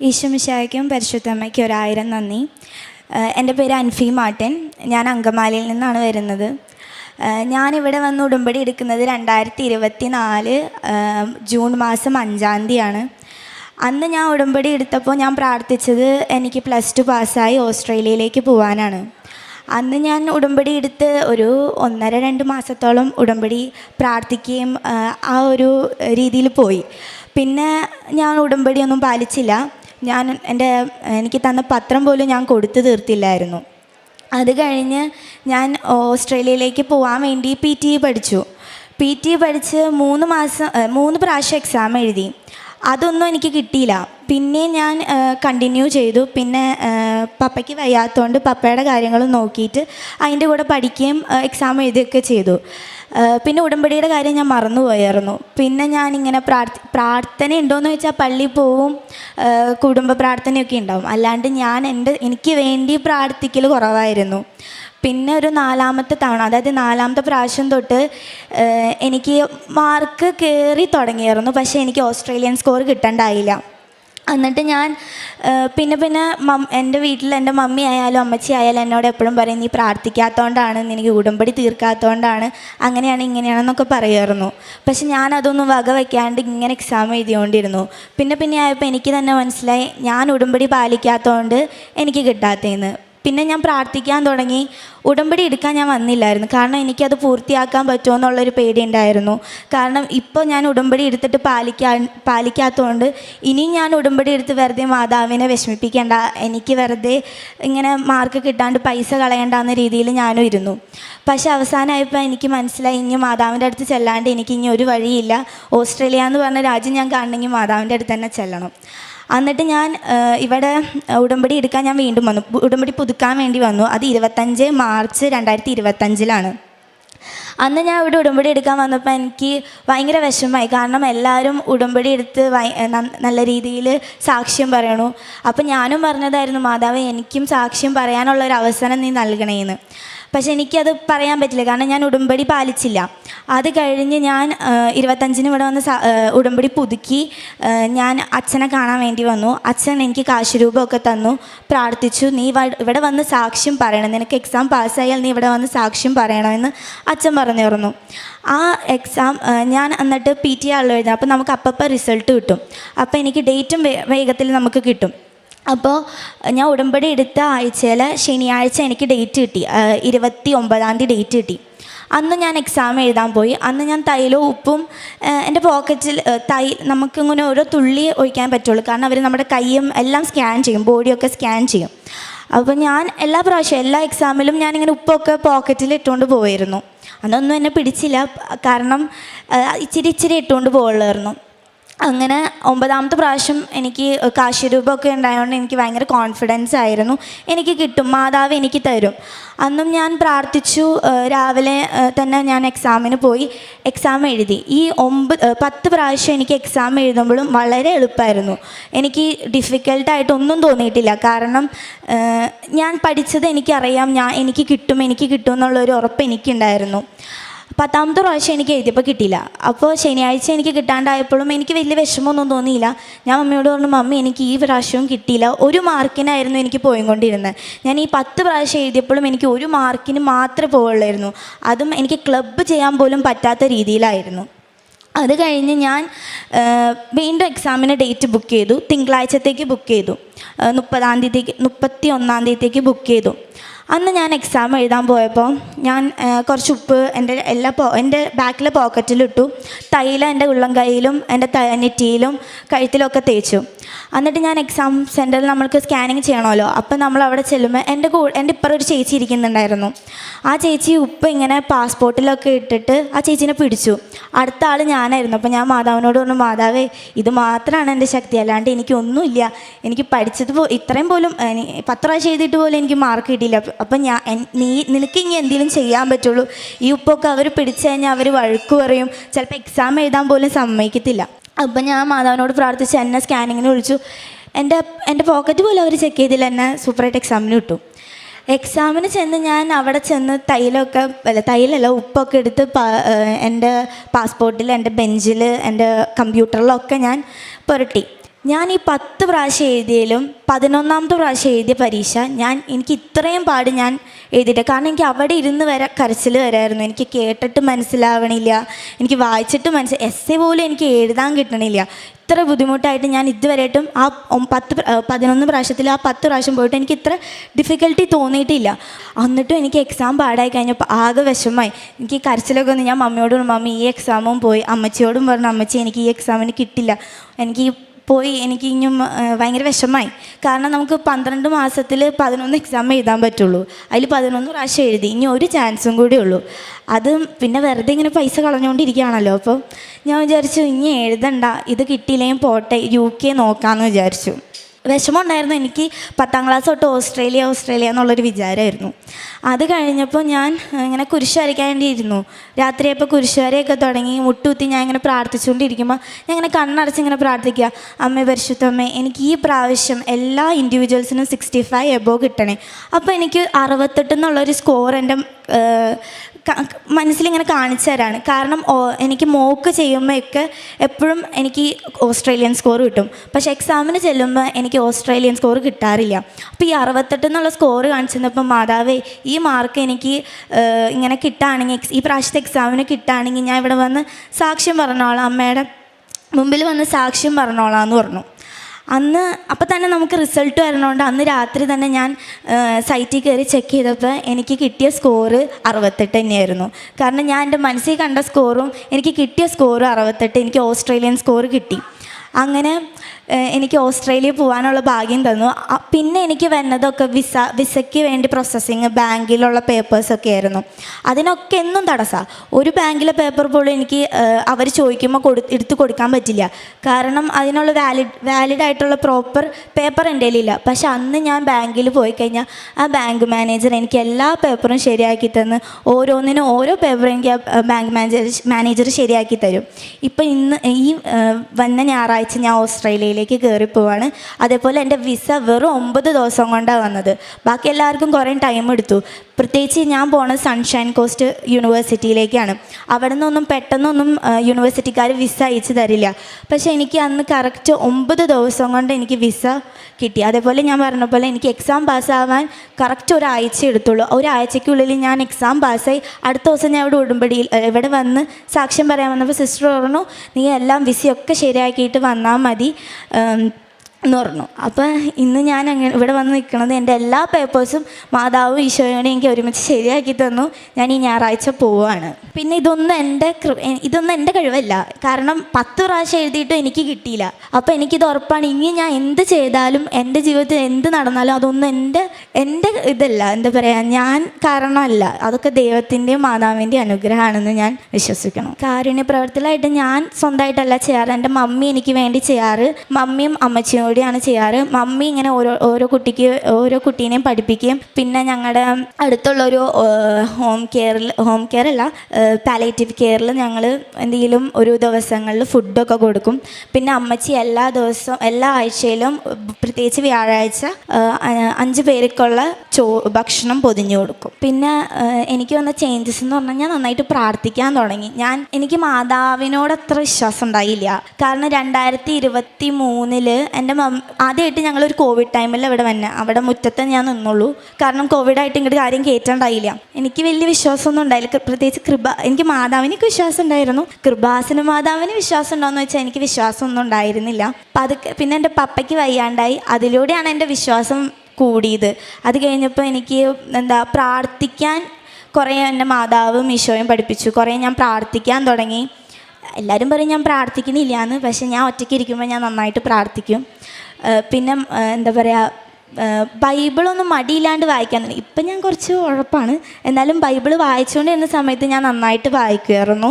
ഈശ്വമിശായ്ക്കും പരിശുദ്ധമ്മയ്ക്കും ഒരായിരം നന്ദി. എന്റെ പേര് അൻഫി മാട്ടൻ ഞാൻ അങ്കമാലിയിൽ നിന്നാണ് വരുന്നത്. ഞാനിവിടെ വന്ന് ഉടുമ്പടി എടുക്കുന്നത് രണ്ടായിരത്തി ഇരുപത്തി നാല് ജൂൺ മാസം അഞ്ചാം തീയതിയാണ്. അന്ന് ഞാൻ ഉടമ്പടി എടുത്തപ്പോൾ ഞാൻ പ്രാർത്ഥിച്ചത് എനിക്ക് പ്ലസ് ടു പാസ്സായി ഓസ്ട്രേലിയയിലേക്ക് പോകാനാണ് അന്ന് ഞാൻ ഉടമ്പടി എടുത്ത് ഒരു ഒന്നര രണ്ട് മാസത്തോളം ഉടമ്പടി പ്രാർത്ഥിക്കുകയും ആ ഒരു രീതിയിൽ പോയി. പിന്നെ ഞാൻ ഉടമ്പടിയൊന്നും പാലിച്ചില്ല. ഞാൻ എന്റെ എനിക്ക് തന്ന പത്രം പോലും ഞാൻ കൊടുത്തു തീർത്തില്ലായിരുന്നു. അത് കഴിഞ്ഞ് ഞാൻ ഓസ്ട്രേലിയയിലേക്ക് പോകാൻ വേണ്ടി പി ടി പഠിച്ചു. പി ടി പഠിച്ച് മൂന്ന് മാസം മൂന്ന് പ്രാവശ്യം എക്സാം എഴുതി. അതൊന്നും എനിക്ക് കിട്ടിയില്ല. പിന്നെ ഞാൻ കണ്ടിന്യൂ ചെയ്തു. പിന്നെ പപ്പയ്ക്ക് വയ്യാത്തതുകൊണ്ട് പപ്പയുടെ കാര്യങ്ങൾ നോക്കിയിട്ട് അതിന്റെ കൂടെ പഠിക്കുകയും എക്സാം എഴുതുകയൊക്കെ ചെയ്തു. പിന്നെ ഉടമ്പടിയുടെ കാര്യം ഞാൻ മറന്നുപോയായിരുന്നു. പിന്നെ ഞാനിങ്ങനെ പ്രാർത്ഥ പ്രാർത്ഥന ഉണ്ടോയെന്ന് ചോദിച്ചാൽ പള്ളിയിൽ പോവും കുടുംബ പ്രാർത്ഥനയൊക്കെ ഉണ്ടാവും. അല്ലാണ്ട് ഞാൻ എന്റെ എനിക്ക് വേണ്ടി പ്രാർത്ഥിക്കൽ കുറവായിരുന്നു. പിന്നെ ഒരു നാലാമത്തെ തവണ അതായത് നാലാമത്തെ പ്രാവശ്യം തൊട്ട് എനിക്ക് മാർക്ക് കയറി തുടങ്ങിയായിരുന്നു. പക്ഷേ എനിക്ക് ഓസ്ട്രേലിയൻ സ്കോർ കിട്ടണ്ടായില്ല. എന്നിട്ട് ഞാൻ പിന്നെ പിന്നെ മം എന്റെ വീട്ടിൽ എന്റെ മമ്മി ആയാലും അമ്മച്ചി ആയാലും എന്നോട് എപ്പോഴും പറയും നീ പ്രാർത്ഥിക്കാത്തതുകൊണ്ടാണ് നിനക്ക് ഉടമ്പടി തീർക്കാത്തതുകൊണ്ടാണ് അങ്ങനെയാണ് ഇങ്ങനെയാണെന്നൊക്കെ പറയുമായിരുന്നു. പക്ഷെ ഞാൻ അതൊന്നും വക വയ്ക്കാണ്ട് ഇങ്ങനെ എക്സാം എഴുതിയോണ്ടിരുന്നു. പിന്നെ പിന്നെ ആയപ്പോൾ എനിക്ക് തന്നെ മനസ്സിലായി ഞാൻ ഉടമ്പടി പാലിക്കാത്തതുകൊണ്ട് എനിക്ക് കിട്ടാത്തതെന്ന്. പിന്നെ ഞാൻ പ്രാർത്ഥിക്കാൻ തുടങ്ങി. ഉടമ്പടി എടുക്കാൻ ഞാൻ വന്നില്ലായിരുന്നു. കാരണം എനിക്കത് പൂർത്തിയാക്കാൻ പറ്റുമോ എന്നുള്ളൊരു പേടി ഉണ്ടായിരുന്നു കാരണം ഇപ്പോൾ ഞാൻ ഉടമ്പടി എടുത്തിട്ട് പാലിക്കാൻ പാലിക്കാത്തതുകൊണ്ട് ഇനിയും ഞാൻ ഉടമ്പടി എടുത്ത് വെറുതെ മാതാവിനെ വിഷമിപ്പിക്കേണ്ട. എനിക്ക് വെറുതെ ഇങ്ങനെ മാർക്ക് കിട്ടാണ്ട് പൈസ കളയണ്ട എന്ന രീതിയിൽ ഞാനും ഇരുന്നു. പക്ഷേ അവസാനമായപ്പോൾ എനിക്ക് മനസ്സിലായി ഇനി മാതാവിന്റെ അടുത്ത് ചെല്ലാണ്ട് എനിക്ക് ഇനി ഒരു വഴിയില്ല. ഓസ്ട്രേലിയ എന്ന് പറഞ്ഞ രാജ്യം ഞാൻ കാണണമെങ്കിൽ മാതാവിന്റെ അടുത്ത് തന്നെ ചെല്ലണം. എന്നിട്ട് ഞാൻ ഇവിടെ ഉടമ്പടി എടുക്കാൻ ഞാൻ വീണ്ടും വന്നു. ഉടമ്പടി പുതുക്കാൻ വേണ്ടി വന്നു. അത് ഇരുപത്തഞ്ച് മാർച്ച് രണ്ടായിരത്തി ഇരുപത്തഞ്ചിലാണ് അന്ന് ഞാൻ ഇവിടെ ഉടമ്പടി എടുക്കാൻ വന്നപ്പോൾ എനിക്ക് ഭയങ്കര വിഷമമായി. കാരണം എല്ലാവരും ഉടമ്പടി എടുത്ത് നല്ല രീതിയിൽ സാക്ഷ്യം പറയണു. അപ്പം ഞാനും പറഞ്ഞതായിരുന്നു മാതാവ് എനിക്കും സാക്ഷ്യം പറയാനുള്ള ഒരു അവസരം നീ നൽകണേന്ന്. പക്ഷെ എനിക്കത് പറയാൻ പറ്റില്ല. കാരണം ഞാൻ ഉടമ്പടി പാലിച്ചില്ല. അത് കഴിഞ്ഞ് ഞാൻ ഇരുപത്തഞ്ചിന് ഇവിടെ വന്ന് ഉടമ്പടി പുതുക്കി. ഞാൻ അച്ഛനെ കാണാൻ വേണ്ടി വന്നു. അച്ഛൻ എനിക്ക് കാശ് രൂപമൊക്കെ തന്നു. പ്രാർത്ഥിച്ചു നീ ഇവിടെ വന്ന് സാക്ഷ്യം പറയണം. നിനക്ക് എക്സാം പാസ്സായാൽ നീ ഇവിടെ വന്ന് സാക്ഷ്യം പറയണമെന്ന് അച്ഛൻ പറഞ്ഞിരുന്നു ആ എക്സാം ഞാൻ എന്നിട്ട് പി ടി ആളിൽ എഴുതാം അപ്പോൾ നമുക്ക് അപ്പപ്പോൾ റിസൾട്ട് കിട്ടും. അപ്പോൾ എനിക്ക് ഡേറ്റും വേഗത്തിൽ നമുക്ക് കിട്ടും. അപ്പോൾ ഞാൻ ഉടമ്പടി എടുത്ത ആഴ്ചയിൽ ശനിയാഴ്ച എനിക്ക് ഡേറ്റ് കിട്ടി. ഇരുപത്തി ഒമ്പതാം തീയതി ഡേറ്റ് കിട്ടി. അന്ന് ഞാൻ എക്സാം എഴുതാൻ പോയി. അന്ന് ഞാൻ തൈലവും ഉപ്പും എന്റെ പോക്കറ്റിൽ തൈ നമുക്കിങ്ങനെ ഓരോ തുള്ളി ഒഴിക്കാൻ പറ്റുള്ളൂ. കാരണം അവർ നമ്മുടെ കൈയും എല്ലാം സ്കാൻ ചെയ്യും. ബോഡിയൊക്കെ സ്കാൻ ചെയ്യും. അപ്പോൾ ഞാൻ എല്ലാ പ്രാവശ്യം എല്ലാ എക്സാമിലും ഞാനിങ്ങനെ ഉപ്പൊക്കെ പോക്കറ്റിൽ ഇട്ടുകൊണ്ട് പോയിരുന്നു അന്നൊന്നും എന്നെ പിടിച്ചില്ല. കാരണം ഇച്ചിരി ഇച്ചിരി ഇട്ടുകൊണ്ട് പോകുള്ളായിരുന്നു അങ്ങനെ ഒമ്പതാമത്തെ പ്രാവശ്യം എനിക്ക് കാശ്യരൂപമൊക്കെ ഉണ്ടായതുകൊണ്ട് എനിക്ക് ഭയങ്കര കോൺഫിഡൻസ് ആയിരുന്നു. എനിക്ക് കിട്ടും മാതാവ് എനിക്ക് തരും. അന്നും ഞാൻ പ്രാർത്ഥിച്ചു രാവിലെ തന്നെ ഞാൻ എക്സാമിന് പോയി എക്സാം എഴുതി. ഈ ഒമ്പത് പത്ത് പ്രാവശ്യം എനിക്ക് എക്സാം എഴുതുമ്പോഴും വളരെ എളുപ്പമായിരുന്നു. എനിക്ക് ഡിഫിക്കൽട്ടായിട്ടൊന്നും തോന്നിയിട്ടില്ല. കാരണം ഞാൻ പഠിച്ചത് എനിക്കറിയാം ഞാൻ എനിക്ക് കിട്ടും എനിക്ക് കിട്ടും എന്നുള്ളൊരു ഉറപ്പ് എനിക്കുണ്ടായിരുന്നു. പത്താമത്തെ പ്രാവശ്യം എനിക്ക് എഴുതിയപ്പോൾ കിട്ടിയില്ല. അപ്പോൾ ശനിയാഴ്ച എനിക്ക് കിട്ടാണ്ടായപ്പോഴും എനിക്ക് വലിയ വിഷമമൊന്നും തോന്നിയില്ല. ഞാൻ മമ്മിയോട് പറഞ്ഞു മമ്മി എനിക്ക് ഈ പ്രാവശ്യവും കിട്ടിയില്ല. ഒരു മാർക്കിനായിരുന്നു എനിക്ക് പോയിക്കൊണ്ടിരുന്നത് ഞാൻ ഈ പത്ത് പ്രാവശ്യം എഴുതിയപ്പോഴും എനിക്ക് ഒരു മാർക്കിന് മാത്രമേ പോവുള്ളായിരുന്നു അതും എനിക്ക് ക്ലബ്ബ് ചെയ്യാൻ പോലും പറ്റാത്ത രീതിയിലായിരുന്നു. അത് കഴിഞ്ഞ് ഞാൻ വീണ്ടും എക്സാമിന് ഡേറ്റ് ബുക്ക് ചെയ്തു. തിങ്കളാഴ്ചത്തേക്ക് ബുക്ക് ചെയ്തു. മുപ്പതാം തീയതിക്ക് മുപ്പത്തി ഒന്നാം തീയതിക്ക് ബുക്ക് ചെയ്തു. അന്ന് ഞാൻ എക്സാം എഴുതാൻ പോയപ്പോൾ ഞാൻ കുറച്ച് ഉപ്പ് എന്റെ എല്ലാ പോ എന്റെ ബാക്കിലെ പോക്കറ്റിലിട്ടു തൈലം എന്റെ ഉള്ളം കൈയിലും എന്റെ ത നെറ്റിയിലും കഴുത്തിലൊക്കെ തേച്ചു. എന്നിട്ട് ഞാൻ എക്സാം സെന്ററിൽ നമ്മൾക്ക് സ്കാനിങ് ചെയ്യണമല്ലോ. അപ്പം നമ്മൾ അവിടെ ചെല്ലുമ്പോൾ എന്റെ കൂ എന്റെ ഇപ്പുറം ഒരു ചേച്ചി ഇരിക്കുന്നുണ്ടായിരുന്നു. ആ ചേച്ചി ഉപ്പ് ഇങ്ങനെ പാസ്പോർട്ടിലൊക്കെ ഇട്ടിട്ട് ആ ചേച്ചീനെ പിടിച്ചു. അടുത്ത ആൾ ഞാനായിരുന്നു. അപ്പോൾ ഞാൻ മാതാവിനോട് പറഞ്ഞു മാതാവേ ഇത് മാത്രമാണ് എന്റെ ശക്തി. അല്ലാണ്ട് എനിക്കൊന്നുമില്ല എനിക്ക് പഠിച്ചത് പോ ഇത്രയും പോലും പത്ത് പ്രാവശ്യം എഴുതിയിട്ട് പോലും എനിക്ക് മാർക്ക് കിട്ടിയില്ല. അപ്പം ഞാൻ നീ നിനക്ക് ഇനി എന്തെങ്കിലും ചെയ്യാൻ പറ്റുള്ളൂ. ഈ ഉപ്പൊക്കെ അവർ പിടിച്ചു കഴിഞ്ഞാൽ അവർ വഴക്ക് പറയും. ചിലപ്പോൾ എക്സാം എഴുതാൻ പോലും സമ്മതിക്കത്തില്ല. അപ്പം ഞാൻ മാതാവിനോട് പ്രാർത്ഥിച്ച് എന്നെ സ്കാനിങ്ങിന് വിളിച്ചു. എന്റെ എന്റെ പോക്കറ്റ് പോലും അവർ ചെക്ക് ചെയ്തില്ല. എന്നെ സൂപ്പറായിട്ട് എക്സാമിന് കിട്ടും എക്സാമിന് ചെന്ന് ഞാൻ അവിടെ ചെന്ന് തൈലൊക്കെ അല്ല തൈലല്ല ഉപ്പൊക്കെ എടുത്ത് എന്റെ പാസ്പോർട്ടിൽ എന്റെ ബെഞ്ചിൽ എന്റെ കമ്പ്യൂട്ടറിലൊക്കെ ഞാൻ പുരട്ടി. ഞാൻ ഈ പത്ത് പ്രാവശ്യം എഴുതിയാലും പതിനൊന്നാമത്തെ പ്രാവശ്യം എഴുതിയ പരീക്ഷ ഞാൻ എനിക്ക് ഇത്രയും പാട് ഞാൻ എഴുതിയിട്ട് കാരണം എനിക്ക് അവിടെ ഇരുന്ന് വരെ കരച്ചിൽ വരായിരുന്നു. എനിക്ക് കേട്ടിട്ട് മനസ്സിലാവണില്ല. എനിക്ക് വായിച്ചിട്ട് മനസ്സിൽ എസ് എ പോലും എനിക്ക് എഴുതാൻ കിട്ടണില്ല. ഇത്ര ബുദ്ധിമുട്ടായിട്ട് ഞാൻ ഇതുവരെയായിട്ടും ആ പത്ത് പതിനൊന്ന് പ്രാവശ്യത്തിൽ ആ പത്ത് പ്രാവശ്യം പോയിട്ട് എനിക്ക് ഇത്ര ഡിഫിക്കൽട്ടി തോന്നിയിട്ടില്ല. എന്നിട്ടും എനിക്ക് എക്സാം പാടായി കഴിഞ്ഞപ്പോൾ ആകെ വിഷമമായി. എനിക്ക് കരച്ചിലൊക്കെ ഒന്ന് ഞാൻ മമ്മിയോടും മമ്മി ഈ എക്സാമും പോയി. അമ്മച്ചിയോടും പറഞ്ഞു അമ്മച്ചി എനിക്ക് ഈ എക്സാമിന് കിട്ടില്ല. എനിക്ക് പോയി എനിക്ക് ഇനിയും ഭയങ്കര വിഷമമായി. കാരണം നമുക്ക് പന്ത്രണ്ട് മാസത്തിൽ പതിനൊന്ന് എക്സാം എഴുതാൻ പറ്റുള്ളൂ. അതിൽ പതിനൊന്ന് പ്രാവശ്യം എഴുതി. ഇനി ഒരു ചാൻസും കൂടി ഉള്ളൂ. അതും പിന്നെ വെറുതെ ഇങ്ങനെ പൈസ കളഞ്ഞുകൊണ്ടിരിക്കുകയാണല്ലോ അപ്പോൾ ഞാൻ വിചാരിച്ചു ഇനി എഴുതണ്ട. ഇത് കിട്ടിയില്ലെങ്കിൽ പോട്ടെ. യു കെ നോക്കാമെന്ന് വിചാരിച്ചു. വിഷമം ഉണ്ടായിരുന്നു എനിക്ക് പത്താം ക്ലാസ് തൊട്ട് ഓസ്ട്രേലിയ ഓസ്ട്രേലിയ എന്നുള്ളൊരു വിചാരമായിരുന്നു. അത് കഴിഞ്ഞപ്പോൾ ഞാൻ ഇങ്ങനെ കുരിശ് വരയ്ക്കാൻ വേണ്ടി ഇരുന്നു രാത്രിയപ്പോൾ കുരിശ് വരയൊക്കെ തുടങ്ങി മുട്ടുകുത്തി ഞാൻ ഇങ്ങനെ പ്രാർത്ഥിച്ചുകൊണ്ടിരിക്കുമ്പോൾ ഞാൻ ഇങ്ങനെ കണ്ണടച്ച് ഇങ്ങനെ പ്രാർത്ഥിക്കുക അമ്മ പരിശുദ്ധമ്മേ എനിക്ക് ഈ പ്രാവശ്യം എല്ലാ ഇൻഡിവിജ്വൽസിനും സിക്സ്റ്റി ഫൈവ് എബോ കിട്ടണേ. അപ്പോൾ എനിക്ക് അറുപത്തെട്ട് എന്നുള്ളൊരു സ്കോർ എന്റെ മനസ്സിലിങ്ങനെ കാണിച്ചു തരാണ് കാരണം എനിക്ക് മോക്ക് ചെയ്യുമ്പോഴൊക്കെ എപ്പോഴും എനിക്ക് ഓസ്ട്രേലിയൻ സ്കോർ കിട്ടും. പക്ഷെ എക്സാമിന് ചെല്ലുമ്പോൾ എനിക്ക് ഓസ്ട്രേലിയൻ സ്കോർ കിട്ടാറില്ല. അപ്പോൾ ഈ അറുപത്തെട്ട് എന്നുള്ള സ്കോർ കാണിച്ചിരുന്നപ്പോൾ മാതാവേ ഈ മാർക്ക് എനിക്ക് ഇങ്ങനെ കിട്ടുകയാണെങ്കിൽ ഈ പ്രാവശ്യത്തെ എക്സാമിന് കിട്ടുകയാണെങ്കിൽ ഞാൻ ഇവിടെ വന്ന് സാക്ഷ്യം പറഞ്ഞോളാം. അമ്മയുടെ മുമ്പിൽ വന്ന് സാക്ഷ്യം പറഞ്ഞോളാം എന്ന് പറഞ്ഞു. അന്ന് അപ്പം തന്നെ നമുക്ക് റിസൾട്ട് വരണോണ്ട്. അന്ന് രാത്രി തന്നെ ഞാൻ സൈറ്റിൽ കയറി ചെക്ക് ചെയ്തപ്പോൾ എനിക്ക് കിട്ടിയ സ്കോറ് അറുപത്തെട്ട് തന്നെയായിരുന്നു. കാരണം ഞാൻ എന്റെ മനസ്സിൽ കണ്ട സ്കോറും എനിക്ക് കിട്ടിയ സ്കോറും അറുപത്തെട്ട് എനിക്ക് ഓസ്ട്രേലിയൻ സ്കോർ കിട്ടി. അങ്ങനെ എനിക്ക് ഓസ്ട്രേലിയ പോകാനുള്ള ഭാഗ്യം തന്നു. പിന്നെ എനിക്ക് വന്നതൊക്കെ വിസ വിസയ്ക്ക് വേണ്ടി പ്രോസസ്സിങ് ബാങ്കിലുള്ള പേപ്പേഴ്സൊക്കെ ആയിരുന്നു. അതിനൊക്കെ എന്നും തടസ്സമാണ് ഒരു ബാങ്കിലെ പേപ്പർ പോലും എനിക്ക് അവർ ചോദിക്കുമ്പോൾ കൊടു എടുത്ത് കൊടുക്കാൻ പറ്റില്ല. കാരണം അതിനുള്ള വാലിഡ് വാലിഡ് ആയിട്ടുള്ള പ്രോപ്പർ പേപ്പർ എന്റെ കയ്യിലില്ല. പക്ഷെ അന്ന് ഞാൻ ബാങ്കിൽ പോയി കഴിഞ്ഞാൽ ആ ബാങ്ക് മാനേജർ എനിക്ക് എല്ലാ പേപ്പറും ശരിയാക്കി തന്ന് ഓരോന്നിനും ഓരോ പേപ്പറും എനിക്ക് ആ ബാങ്ക് മാനേജർ മാനേജർ ശരിയാക്കി തരും. ഇപ്പം ഇന്ന് ഈ വന്ന ഞായറാഴ്ച ഞാൻ ഓസ്ട്രേലിയയിലേക്ക് കയറി പോവാണ്. അതേപോലെ എന്റെ വിസ വെറും ഒമ്പത് ദിവസം കൊണ്ടാണ് വന്നത്. ബാക്കി എല്ലാവർക്കും കുറേ ടൈം എടുത്തു. പ്രത്യേകിച്ച് ഞാൻ പോണത് സൺഷൈൻ കോസ്റ്റ് യൂണിവേഴ്സിറ്റിയിലേക്കാണ് അവിടെ നിന്നൊന്നും പെട്ടെന്നൊന്നും യൂണിവേഴ്സിറ്റിക്കാർ വിസ അയച്ചു തരില്ല. പക്ഷേ എനിക്ക് അന്ന് കറക്റ്റ് ഒമ്പത് ദിവസം കൊണ്ട് എനിക്ക് വിസ കിട്ടി. അതേപോലെ ഞാൻ പറഞ്ഞ പോലെ എനിക്ക് എക്സാം പാസ്സാവാൻ കറക്റ്റ് ഒരാഴ്ച എടുത്തുള്ളൂ. ഒരാഴ്ചയ്ക്കുള്ളിൽ ഞാൻ എക്സാം പാസ്സായി അടുത്ത ദിവസം ഞാൻ ഇവിടെ ഉടുമ്പടിയിൽ ഇവിടെ വന്ന് സാക്ഷ്യം പറയാൻ വന്നപ്പോൾ സിസ്റ്റർ പറഞ്ഞു നീ എല്ലാം വിസയൊക്കെ ശരിയാക്കിയിട്ട് വന്നാൽ മതി. എന്ന് പറഞ്ഞു. അപ്പം ഇന്ന് ഞാൻ അങ്ങനെ ഇവിടെ വന്ന് നിൽക്കുന്നത് എന്റെ എല്ലാ പേപ്പേഴ്സും മാതാവും ഈശോയോടെ എനിക്ക് ഒരുമിച്ച് ശരിയാക്കി തന്നു. ഞാൻ ഈ ഞായറാഴ്ച പോവുകയാണ്. പിന്നെ ഇതൊന്നും എന്റെ ഇതൊന്നും എന്റെ കഴിവല്ല. കാരണം പത്ത് പ്രാവശ്യം എഴുതിയിട്ടും എനിക്ക് കിട്ടിയില്ല. അപ്പോൾ എനിക്കിത് ഉറപ്പാണ് ഇനി ഞാൻ എന്ത് ചെയ്താലും എന്റെ ജീവിതത്തിൽ എന്ത് നടന്നാലും അതൊന്നും എന്റെ എന്റെ ഇതല്ല. എന്താ പറയുക ഞാൻ കാരണമല്ല. അതൊക്കെ ദൈവത്തിന്റെയും മാതാവിന്റെയും അനുഗ്രഹമാണെന്ന് ഞാൻ വിശ്വസിക്കണം. കാരുണ്യ പ്രവർത്തനമായിട്ട് ഞാൻ സ്വന്തമായിട്ടല്ല ചെയ്യാറ്. എന്റെ മമ്മി എനിക്ക് വേണ്ടി ചെയ്യാറ്. മമ്മിയും അമ്മച്ചിയും കൂടിയാണ് ചെയ്യാറ്. മമ്മി ഇങ്ങനെ ഓരോ ഓരോ കുട്ടിക്ക് ഓരോ കുട്ടീനെയും പഠിപ്പിക്കുകയും പിന്നെ ഞങ്ങളുടെ അടുത്തുള്ളൊരു ഹോം കെയറിൽ ഹോം കെയർ അല്ല പാലേറ്റീവ് കെയറിൽ ഞങ്ങൾ എന്തെങ്കിലും ഒരു ദിവസങ്ങളിൽ ഫുഡൊക്കെ കൊടുക്കും. പിന്നെ അമ്മച്ചി എല്ലാ ദിവസവും എല്ലാ ആഴ്ചയിലും പ്രത്യേകിച്ച് വ്യാഴാഴ്ച അഞ്ച് പേർക്കുള്ള ചോ ഭക്ഷണം പൊതിഞ്ഞു കൊടുക്കും. പിന്നെ എനിക്ക് വന്ന ചേഞ്ചസ് എന്ന് പറഞ്ഞാൽ ഞാൻ നന്നായിട്ട് പ്രാർത്ഥിക്കാൻ തുടങ്ങി. ഞാൻ എനിക്ക് മാതാവിനോട് അത്ര വിശ്വാസം ഉണ്ടായില്ല. കാരണം രണ്ടായിരത്തി ഇരുപത്തി മൂന്നിൽ എന്റെ ആദ്യമായിട്ട് ഞങ്ങളൊരു കോവിഡ് ടൈമിൽ ഇവിടെ വന്നെ. അവിടെ മുറ്റത്ത് ഞാൻ നിന്നുള്ളൂ. കാരണം കോവിഡായിട്ട് ഇങ്ങോട്ട് കാര്യം കയറ്റാണ്ടായില്ല എനിക്ക് വലിയ വിശ്വാസമൊന്നും ഉണ്ടായില്ല. പ്രത്യേകിച്ച് കൃപ എനിക്ക് മാതാവിനൊക്കെ വിശ്വാസം ഉണ്ടായിരുന്നു. കൃപാസന മാതാവിന് വിശ്വാസം ഉണ്ടോയെന്ന് വെച്ചാൽ എനിക്ക് വിശ്വാസമൊന്നും ഉണ്ടായിരുന്നില്ല. അപ്പം അത് പിന്നെ എന്റെ പപ്പയ്ക്ക് വയ്യാണ്ടായി. അതിലൂടെയാണ് എന്റെ വിശ്വാസം കൂടിയത്. അത് കഴിഞ്ഞപ്പോൾ എനിക്ക് എന്താ പ്രാർത്ഥിക്കാൻ കുറേ എന്റെ മാതാവും ഈശോയും പഠിപ്പിച്ചു. കുറേ ഞാൻ പ്രാർത്ഥിക്കാൻ തുടങ്ങി. എല്ലാവരും പറയും ഞാൻ പ്രാർത്ഥിക്കുന്നില്ല എന്ന് പക്ഷേ ഞാൻ ഒറ്റയ്ക്ക് ഇരിക്കുമ്പോൾ ഞാൻ നന്നായിട്ട് പ്രാർത്ഥിക്കും. പിന്നെ എന്താ പറയുക ബൈബിളൊന്നും മടിയില്ലാണ്ട് വായിക്കാൻ തുടങ്ങി. ഇപ്പം ഞാൻ കുറച്ച് ഉഴപ്പാണ് എന്നാലും ബൈബിൾ വായിച്ചുകൊണ്ടിരുന്ന സമയത്ത് ഞാൻ നന്നായിട്ട് വായിക്കുമായിരുന്നു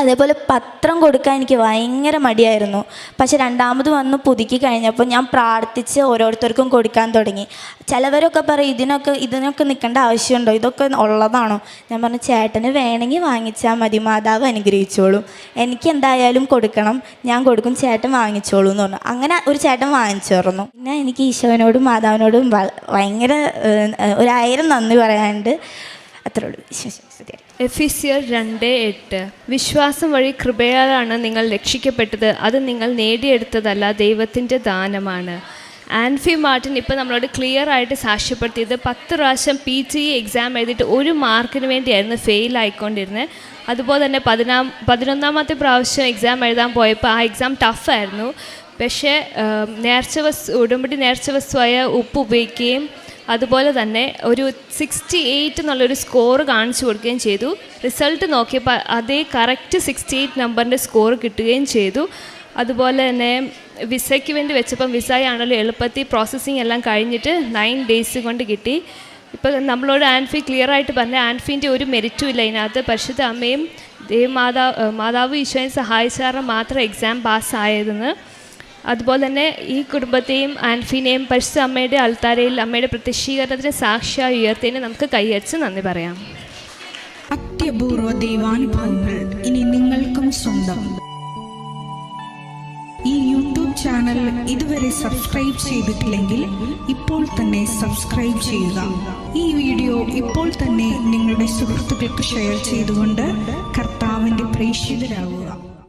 അതേപോലെ പത്രം കൊടുക്കാൻ എനിക്ക് ഭയങ്കര മടിയായിരുന്നു. പക്ഷെ രണ്ടാമത് വന്ന് പുതുക്കി കഴിഞ്ഞപ്പോൾ ഞാൻ പ്രാർത്ഥിച്ച് ഓരോരുത്തർക്കും കൊടുക്കാൻ തുടങ്ങി. ചിലവരൊക്കെ പറയും ഇതിനൊക്കെ ഇതിനൊക്കെ നിൽക്കേണ്ട ആവശ്യമുണ്ടോ? ഇതൊക്കെ ഉള്ളതാണോ? ഞാൻ പറഞ്ഞു ചേട്ടന് വേണമെങ്കിൽ വാങ്ങിച്ചാൽ മതി മാതാവ് അനുഗ്രഹിച്ചോളും. എനിക്ക് എന്തായാലും കൊടുക്കണം ഞാൻ കൊടുക്കും ചേട്ടൻ വാങ്ങിച്ചോളൂ എന്ന് പറഞ്ഞു. അങ്ങനെ ഒരു ചേട്ടൻ വാങ്ങിച്ചു തുറന്നു പിന്നെ എനിക്ക് ഈശോനോടും മാതാവിനോടും ഭയങ്കര ഒരായിരം നന്ദി പറയാനുണ്ട്. അത്രേ ഉള്ളൂ. ശരി എഫിസിയർ രണ്ട് എട്ട്. വിശ്വാസം വഴി കൃപയാലാണ് നിങ്ങൾ രക്ഷിക്കപ്പെട്ടത്. അത് നിങ്ങൾ നേടിയെടുത്തതല്ല ദൈവത്തിന്റെ ദാനമാണ്. ആൻഫി മാർട്ടിൻ ഇപ്പോൾ നമ്മളോട് ക്ലിയർ ആയിട്ട് സാക്ഷ്യപ്പെടുത്തിയത് പത്ത് പ്രാവശ്യം പി ടി എക്സാം എഴുതിയിട്ട് ഒരു മാർക്കിന് വേണ്ടിയായിരുന്നു ഫെയിൽ ആയിക്കൊണ്ടിരുന്നത്. അതുപോലെ തന്നെ പതിനാം പതിനൊന്നാമത്തെ പ്രാവശ്യം എക്സാം എഴുതാൻ പോയപ്പോൾ ആ എക്സാം ടഫായിരുന്നു പക്ഷേ നേർച്ച വസ്തു ഉടമ്പടി നേർച്ച വസ്തുവായ ഉപ്പ് ഉപയോഗിക്കുകയും അതുപോലെ തന്നെ ഒരു സിക്സ്റ്റി എയ്റ്റ് എന്നുള്ളൊരു സ്കോർ കാണിച്ചു കൊടുക്കുകയും ചെയ്തു. റിസൾട്ട് നോക്കിയപ്പോൾ അതേ കറക്റ്റ് സിക്സ്റ്റി എയ്റ്റ് നമ്പറിന്റെ സ്കോർ കിട്ടുകയും ചെയ്തു. അതുപോലെ തന്നെ വിസയ്ക്ക് വേണ്ടി വെച്ചപ്പം വിസയാണല്ലോ എളുപ്പത്തിൽ പ്രോസസ്സിങ് എല്ലാം കഴിഞ്ഞിട്ട് നയൻ ഡേയ്സ് കൊണ്ട് കിട്ടി. ഇപ്പം നമ്മളോട് ആൻഫി ക്ലിയർ ആയിട്ട് പറഞ്ഞ ആൻഫിന്റെ ഒരു മെറിറ്റും ഇല്ല ഇതിനകത്ത്. പരിശുദ്ധ അമ്മയും ദേവ് മാതാവ് ഈശോയും സഹായിച്ചാറ് മാത്രം എക്സാം പാസ്സായതെന്ന് അതുപോലെ തന്നെ ഈ കുടുംബത്തെയും ആൻഫിനെയും പരിശുദ്ധ അമ്മയുടെ അൾത്താരയിൽ അമ്മയുടെ പ്രത്യക്ഷീകരണത്തിന് സാക്ഷിയായി ഉയർത്തിയതിന് നമുക്ക് കൈയടിച്ച് നന്ദി പറയാം. അത്യപൂർവ ദൈവാനുഭവങ്ങൾ ഇനി നിങ്ങൾക്കും സ്വന്തം. ഈ യൂട്യൂബ് ചാനൽ ഇതുവരെ സബ്സ്ക്രൈബ് ചെയ്തിട്ടില്ലെങ്കിൽ ഇപ്പോൾ തന്നെ സബ്സ്ക്രൈബ് ചെയ്യുക. ഈ വീഡിയോ ഇപ്പോൾ തന്നെ നിങ്ങളുടെ സുഹൃത്തുക്കൾക്ക് ഷെയർ ചെയ്തുകൊണ്ട് കർത്താവിന്റെ പ്രേക്ഷിതരാകുക